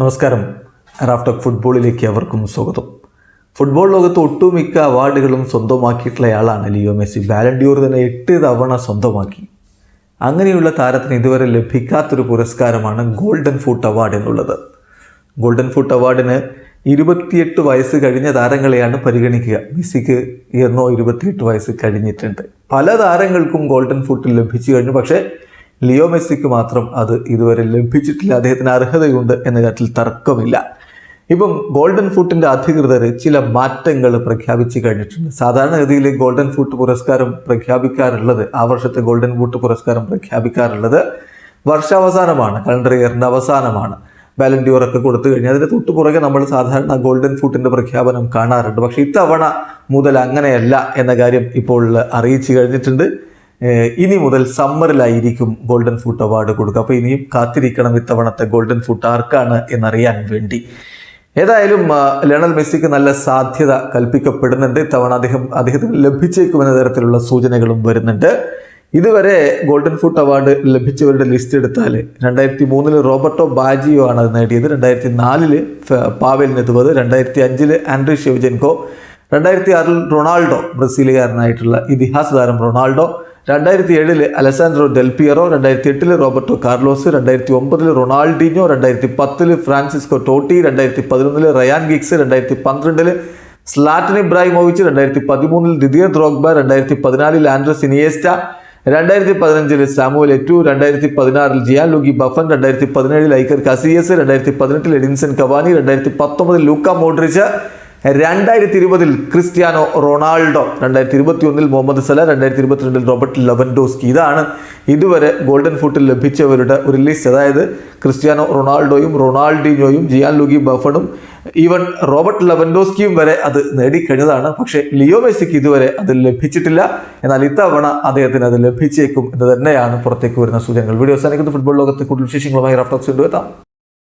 നമസ്കാരം. റാഫ്റ്റോക്ക് ഫുട്ബോളിലേക്ക് അവർക്കും സ്വാഗതം. ഫുട്ബോൾ ലോകത്ത് ഒട്ടുമിക്ക അവാർഡുകളും സ്വന്തമാക്കിയിട്ടുള്ളയാളാണ് ലിയോ മെസ്സി. ബാലൻഡിയൂർ തന്നെ എട്ട് തവണ സ്വന്തമാക്കി. അങ്ങനെയുള്ള താരത്തിന് ഇതുവരെ ലഭിക്കാത്തൊരു പുരസ്കാരമാണ് ഗോൾഡൻ ഫുട്ട് അവാർഡ് എന്നുള്ളത്. ഗോൾഡൻ ഫുട്ട് അവാർഡിന് ഇരുപത്തിയെട്ട് വയസ്സ് കഴിഞ്ഞ താരങ്ങളെയാണ് പരിഗണിക്കുക. മെസ്സിക്ക് എന്നോ ഇരുപത്തിയെട്ട് വയസ്സ് കഴിഞ്ഞിട്ടുണ്ട്. പല താരങ്ങൾക്കും ഗോൾഡൻ ഫുട്ട് ലഭിച്ചു കഴിഞ്ഞു. പക്ഷേ ലിയോ മെസ്സിക്ക് മാത്രം അത് ഇതുവരെ ലഭിച്ചിട്ടില്ല. അദ്ദേഹത്തിന് അർഹതയുണ്ട് എന്ന കാര്യത്തിൽ തർക്കമില്ല. ഇപ്പം ഗോൾഡൻ ഫുട്ടിന്റെ അധികൃതർ ചില മാറ്റങ്ങൾ പ്രഖ്യാപിച്ചു കഴിഞ്ഞിട്ടുണ്ട്. സാധാരണഗതിയിൽ ഗോൾഡൻ ഫുട്ട് പുരസ്കാരം പ്രഖ്യാപിക്കാറുള്ളത് ആ വർഷത്തെ ഗോൾഡൻ ഫുട്ട് പുരസ്കാരം പ്രഖ്യാപിക്കാറുള്ളത് വർഷാവസാനമാണ് കലണ്ടർ ഇയറിന്റെ അവസാനമാണ്. ബാലൻഡിയോർ ഒക്കെ കൊടുത്തു കഴിഞ്ഞാൽ അതിന് തൊട്ടു പുറകെ നമ്മൾ സാധാരണ ഗോൾഡൻ ഫുട്ടിന്റെ പ്രഖ്യാപനം കാണാറുണ്ട്. പക്ഷേ ഇത്തവണ മുതൽ അങ്ങനെയല്ല എന്ന കാര്യം ഇപ്പോൾ അറിയിച്ചു കഴിഞ്ഞിട്ടുണ്ട്. ഇനി മുതൽ സമ്മറിലായിരിക്കും ഗോൾഡൻ ഫുട്ട് അവാർഡ് കൊടുക്കുക. അപ്പോൾ ഇനിയും കാത്തിരിക്കണം ഇത്തവണത്തെ ഗോൾഡൻ ഫുട്ട് ആർക്കാണ് എന്നറിയാൻ വേണ്ടി. ഏതായാലും ലണൽ മെസ്സിക്ക് നല്ല സാധ്യത കൽപ്പിക്കപ്പെടുന്നുണ്ട്. ഇത്തവണ അദ്ദേഹം അദ്ദേഹത്തിന് ലഭിച്ചേക്കുമെന്ന തരത്തിലുള്ള സൂചനകളും വരുന്നുണ്ട്. ഇതുവരെ ഗോൾഡൻ ഫുട്ട് അവാർഡ് ലഭിച്ചവരുടെ ലിസ്റ്റ് എടുത്താൽ രണ്ടായിരത്തി മൂന്നിൽ റോബർട്ടോ ബാജിയോ ആണ് അത് നേടിയത്. രണ്ടായിരത്തി നാലിൽ പാവൽ നെതുവത് രണ്ടായിരത്തി അഞ്ചിൽ ആൻഡ്രി ഷെവ്ജെൻകോ രണ്ടായിരത്തി ആറിൽ റൊണാൾഡോ ബ്രസീലുകാരനായിട്ടുള്ള ഇതിഹാസ താരം റൊണാൾഡോ. രണ്ടായിരത്തി ഏഴിൽ അലസാൻഡ്രോ ഡെൽപിയറോ രണ്ടായിരത്തി എട്ടിൽ റോബർട്ടോ കാർലോസ് രണ്ടായിരത്തി ഒമ്പതിൽ റൊണാൾഡിനോ രണ്ടായിരത്തി പത്തിൽ ഫ്രാൻസിസ്കോ ടോട്ടി രണ്ടായിരത്തി പതിനൊന്നിൽ റയാൻ ഗിക്സ് രണ്ടായിരത്തി പന്ത്രണ്ടിൽ സ്ലാറ്റൻ ഇബ്രാഹിമോവിച്ച് രണ്ടായിരത്തി പതിമൂന്നിൽ ദിദിയർ ദ്രോഗ്ബ രണ്ടായിരത്തി പതിനാലിൽ ആൻഡ്രസ് ഇനിയേസ്റ്റ രണ്ടായിരത്തി പതിനഞ്ചിൽ സാമുവൽ എറ്റു രണ്ടായിരത്തി പതിനാറിൽ ജിയാൻ ലുഗി ബഫൻ രണ്ടായിരത്തി പതിനേഴിൽ ഐക്കർ കസിയസ് രണ്ടായിരത്തി പതിനെട്ടിൽ എഡിൻസൺ കവാനി രണ്ടായിരത്തി പത്തൊമ്പതിൽ ലൂക്ക മോഡ്രിച്ച് രണ്ടായിരത്തി ഇരുപതിൽ ക്രിസ്ത്യാനോ റൊണാൾഡോ രണ്ടായിരത്തി ഇരുപത്തി ഒന്നിൽ മുഹമ്മദ് സല രണ്ടായിരത്തി ഇരുപത്തിരണ്ടിൽ റോബർട്ട് ലെവൻഡോസ്കി. ഇതാണ് ഇതുവരെ ഗോൾഡൻ ഫുട്ടിൽ ലഭിച്ചവരുടെ ഒരു ലിസ്റ്റ്. അതായത് ക്രിസ്ത്യാനോ റൊണാൾഡോയും റൊണാൾഡിനോയും ജിയാൻ ലുഗി ബഫണും ഈവൻ റോബർട്ട് ലവൻഡോസ്കിയും വരെ അത് നേടിക്കഴിഞ്ഞതാണ്. പക്ഷേ ലിയോ മെസ്സിക്ക് ഇതുവരെ അത് ലഭിച്ചിട്ടില്ല. എന്നാൽ ഇത്തവണ അദ്ദേഹത്തിന് അത് ലഭിച്ചേക്കും എന്ന് തന്നെയാണ് പുറത്തേക്ക് വരുന്ന സൂചനകൾ. വീഡിയോ അവസാനിക്കുന്ന. ഫുട്ബോൾ ലോകത്തെ കൂടുതൽ വിശേഷങ്ങളുമായി റഫ്റ്റോക്സ് കൊണ്ടുവെത്താം